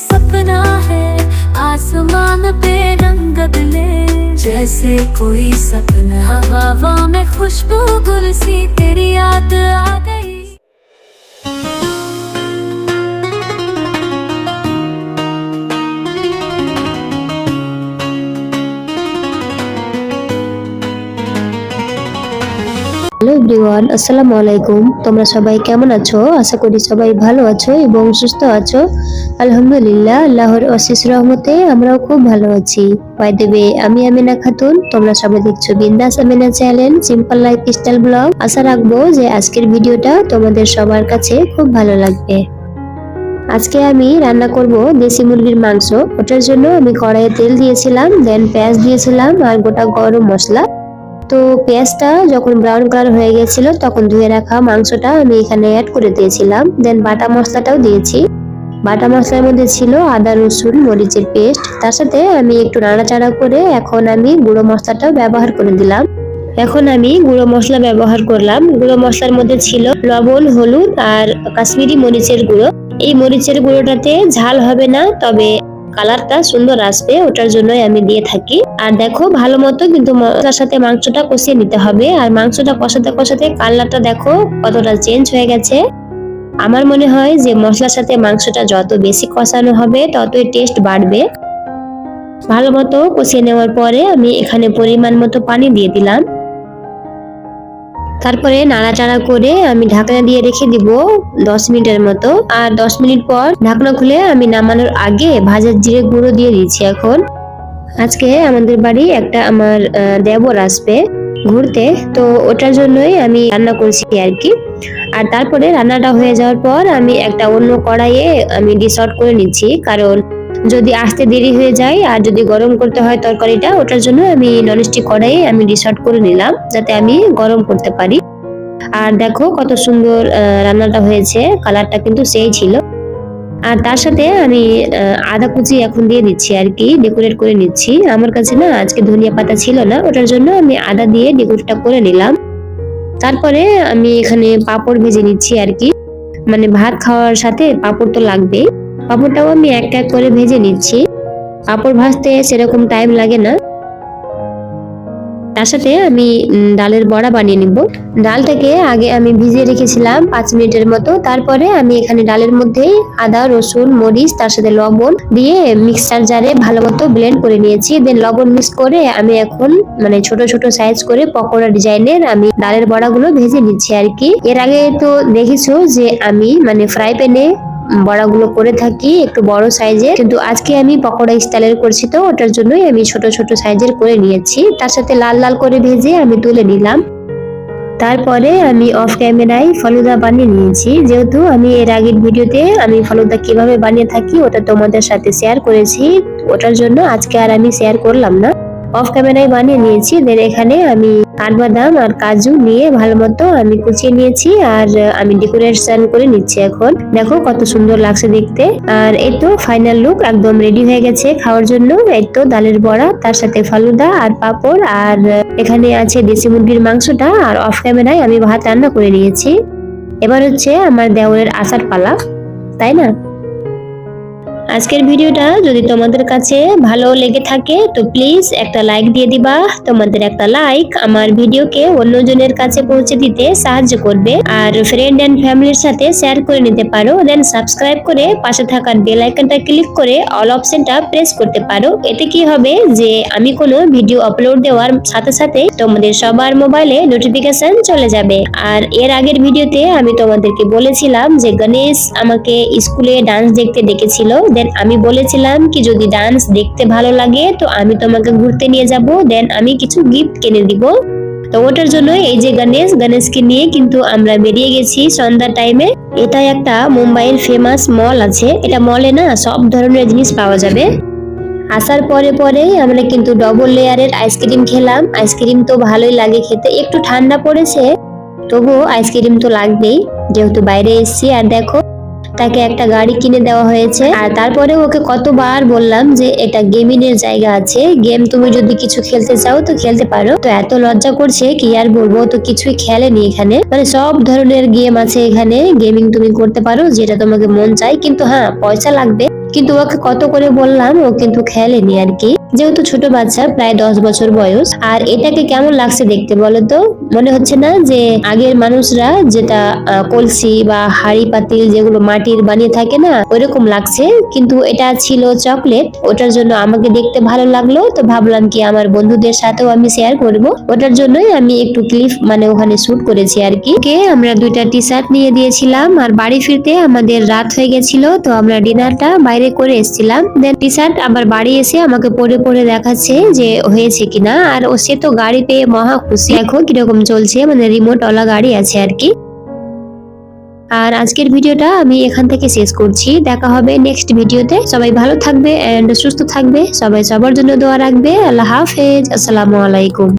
सपना है आसमान पे रंग बदले। जैसे कोई सपना। हवा में खुशबू गुलसी, तेरी याद आ गई। হ্যালো এভরিওয়ান আসসালামু আলাইকুম তোমরা সবাই কেমন আছো? আশা করি সবাই ভালো আছো এবং সুস্থ আছো। আলহামদুলিল্লাহ, আল্লাহর অশেষ রহমতে আমরাও খুব ভালো আছি। বাই দেবে আমি আমিনা খাতুন। তোমরা সবাই দেখছ Bindaas Amina channel simple life style vlog আশা রাখব যে আজকের ভিডিওটা তোমাদের সবার কাছে খুব ভালো লাগবে। আজকে আমি রান্না করব দেশি মুরগির মাংস। ওটার জন্য আমি কড়াইয়ে তেল দিয়েছিলাম দেন পেঁয়াজ দিয়েছিলাম, আর গোটা গরম মশলা তো পেঁয়াজটা যখন ব্রাউন কালার হয়ে গেছিল, তখন ধুয়ে রাখা মাংসটা আমি এখানে অ্যাড করে দিয়েছিলাম। দেন বাটা মশলাটাও দিয়েছি। বাটা মশলার মধ্যে ছিল আদা, রসুন, মরিচের পেস্ট। তার সাথে আমি একটু নাড়াচাড়া করে এখন আমি গুঁড়ো মশলাটাও ব্যবহার করে দিলাম। এখন আমি গুঁড়ো মশলা ব্যবহার করলাম। গুঁড়ো মশলার মধ্যে ছিল লবণ, হলুদ আর কাশ্মীরি মরিচের গুঁড়ো। এই মরিচের গুঁড়োটাতে ঝাল হবে না, তবে কালারটা সুন্দর আসবে, ওটার জন্যই আমি দিয়ে থাকি। আর দেখো, ভালো মতো কিন্তু মশলার সাথে মাংসটা কষিয়ে নিতে হবে। আর মাংসটা কষাতে কষাতে কালারটা দেখো কতটা চেঞ্জ হয়ে গেছে। আমার মনে হয় যে মশলার সাথে মাংসটা যত বেশি কষানো হবে, ততই টেস্ট বাড়বে। ভালো মতো কষিয়ে নেওয়ার পরে আমি এখানে পরিমাণ মতো পানি দিয়ে দিলাম। তারপরে নাড়াচাড়া করে আমি ঢাকনা দিয়ে রেখে দিব দশ মিনিটের মতো। আর দশ মিনিট পর ঢাকনা খুলে আমি নামানোর আগে ভাজার জিরে গুঁড়ো দিয়ে দিচ্ছি এখন। আজকে আমাদের বাড়ি একটা আমার দেবর আসবে ঘুরতে। তো ওটার জন্যই আমি রান্না করছি আর কি। আর তারপরে রান্নাটা হয়ে যাওয়ার পর আমি একটা অন্য কড়াইয়ে আমি ডিশ করে নিচ্ছি। কারণ যদি আসতে দেরি হয়ে যায় আর যদি গরম করতে হয় তরকারিটা, ওটার জন্য আমি ননস্টিক কড়াইয়ে আমি আউট করে নিলাম, যাতে আমি গরম করতে পারি। আর দেখো কত সুন্দর রান্নাটা হয়েছে, কালারটা কিন্তু সেই ছিল। আর তার সাথে আমি আদা কুচি এখন দিয়ে দিচ্ছি আর কি ডেকোরেট করে নিচ্ছি। আমার কাছে না আজকে ধনিয়া পাতা ছিল না, ওটার জন্য আমি আদা দিয়ে ডেকোরেটটা করে নিলাম। তারপরে আমি এখানে পাঁপড় ভেজে নিচ্ছি আর কি। মানে ভাত খাওয়ার সাথে পাপড় তো লাগবেই। পাঁপড়টাও আমি এক এক করে ভেজে নিচ্ছি। পাঁপড় ভাজতে সেরকম টাইম লাগে না। তার সাথে আমি ডালের বড়া বানিয়ে নিব। ডালটাকে আগে আমি ভিজিয়ে রেখেছিলাম পাঁচ মিনিটের মতো। তারপরে আমি এখানে ডালের মধ্যেই আদা, রসুন, মরিচ, তার সাথে লবণ দিয়ে মিক্সচার জারে ভালো মতো ব্লেন্ড করে নিয়েছি। দেন লবণ মিক্স করে আমি এখন মানে ছোট ছোট সাইজ করে পকোড়া ডিজাইনের আমি ডালের বড়াগুলো ভেজে নিচ্ছি আর কি। এর আগে তো দেখেছ যে আমি মানে ফ্রাই প্যানে বড়াগুলো করে থাকি, একটু বড় সাইজের। কিন্তু আজকে আমি পকোড়া স্টাইলের করছি তো, ওটার জন্যই আমি ছোট ছোট সাইজের করে নিয়েছি। তার সাথে লাল লাল করে ভেজে আমি তুলে নিলাম। তারপরে আমি অফ ক্যামেরায় ফালুদা বানিয়ে নিয়েছি। যেহেতু আমি এর আগের ভিডিওতে আমি ফালুদা কীভাবে বানিয়ে থাকি, ওটা তোমাদের সাথে শেয়ার করেছি। ওটার জন্য আজকে আর আমি শেয়ার করলাম না। অফ ক্যামেরায় বানিয়ে নিয়েছি। দেন এখানে আমি কাঠবাদাম আর কাজু নিয়ে ভালো মতো আমি কুচিয়ে নিয়েছি আর আমি ডেকোরেশন করে নিচ্ছি এখন। দেখো কত সুন্দর লাগছে দেখতে। আর এই তো ফাইনাল লুক একদম রেডি হয়ে গেছে খাওয়ার জন্য। এই তো ডালের বড়া, তার সাথে ফালুদা আর পাপড়। আর এখানে আছে দেশি মুরগির মাংসটা। আর অফ ক্যামেরায় আমি ভাত রান্না করে নিয়েছি। এবার হচ্ছে আমার দেওরের আসার পালা, তাই না? আজকের ভিডিওটা যদি তোমাদের কাছে ভালো লেগে থাকে, তো প্লিজ একটা লাইক দিয়ে দিবা। তোমাদের একটা লাইক আমার ভিডিওকে অন্যজনের কাছে পৌঁছে দিতে সাহায্য করবে। আর ফ্রেন্ড এন্ড ফ্যামিলির সাথে শেয়ার করে নিতে পারো। দেন সাবস্ক্রাইব করে পাশে থাকার বেল আইকনটা ক্লিক করে অল অপশনটা প্রেস করতে পারো। এতে কি হবে যে আমি কোনো ভিডিও আপলোড দেওয়ার সাথে সাথে তোমাদের সবার মোবাইলে নোটিফিকেশন চলে যাবে। আর এর আগের ভিডিওতে আমি তোমাদেরকে বলেছিলাম যে গণেশ আমাকে স্কুলে ডান্স দেখতে ডেকেছিল দেন আমি বলেছিলাম কি, যদি ডান্স দেখতে ভালো লাগে, তো আমি তোমাকে ঘুরতে নিয়ে যাব। দেন আমি কিছু গিফট কিনে দিব। তো ওটার জন্য এই যে গণেশ, গণেশকে নিয়ে কিন্তু আমরা বেরিয়ে গেছি সন্ধ্যা টাইমে এটা একটা মুম্বাইয়ের ফেমাস মল আছে। এটা মলে না সব ধরনের জিনিস পাওয়া যাবে। আসার পরে পরেই আমরা কিন্তু ডবল লেয়ারের আইসক্রিম খেলাম। আইসক্রিম তো ভালোই লাগে খেতে। একটু ঠান্ডা পড়েছে, তবুও আইসক্রিম তো লাগবেই। যেহেতু বাইরে এসেছি, আর দেখো তাকে একটা গাড়ি কিনে দেওয়া হয়েছে। আর তারপরে ওকে কতবার বললাম যে এটা গেমিং এর জায়গা আছে। গেম তুমি যদি কিছু খেলতে চাও তো খেলতে পারো। তো এত লজ্জা করছে, কি আর বলব? তো কিছুই খেলেনি এখানে। মানে সব ধরনের গেম আছে এখানে। গেমিং তুমি করতে পারো, যেটা তোমাকে মন চাই কিন্তু হ্যাঁ পয়সা লাগবে। কিন্তু ওকে কত করে বললাম, ও কিন্তু খেলেনি আর কি। যেহেতু ছোট বাচ্চা, প্রায় দশ বছর বয়স। আর এটাকে কেমন লাগছে দেখতে বলো তো? মনে হচ্ছে না যে আগের মানুষরা যেটা কলসি বা হাড়ি পাতিল যেগুলো মাটির বানিয়ে থাকে না, ওইরকম লাগছে। কিন্তু এটা ছিল চকলেট ওটার জন্য আমাকে দেখতে ভালো লাগল। তো ভাবলাম কি আমার বন্ধুদের সাথেও আমি শেয়ার করব। ওটার জন্যই আমি একটু ক্লিপ মানে ওখানে শুট করেছি আর কি। কে আমরা দুইটা টি শার্ট নিয়ে দিয়েছিলাম। আর বাড়ি ফিরতে আমাদের রাত হয়ে গেছিল, তো আমরা ডিনারটা বাইরে করে এসেছিলাম। দেন টি শার্ট আবার বাড়ি এসে আমাকে পরে পরে দেখাচ্ছে যে হয়েছে কিনা। আর ও সে তো গাড়ি পেয়ে মহা খুশি। দেখো কীরকম চলছে মানে রিমোট ওলা গাড়ি আছে আর কি। আর আজকের ভিডিওটা আমি এখান থেকে শেষ করছি। দেখা হবে নেক্সট ভিডিওতে। সবাই ভালো থাকবে অ্যান্ড সুস্থ থাকবে। সবাই সবার জন্য দোয়া রাখবে। আল্লাহ হাফেজ। আসসালামু আলাইকুম।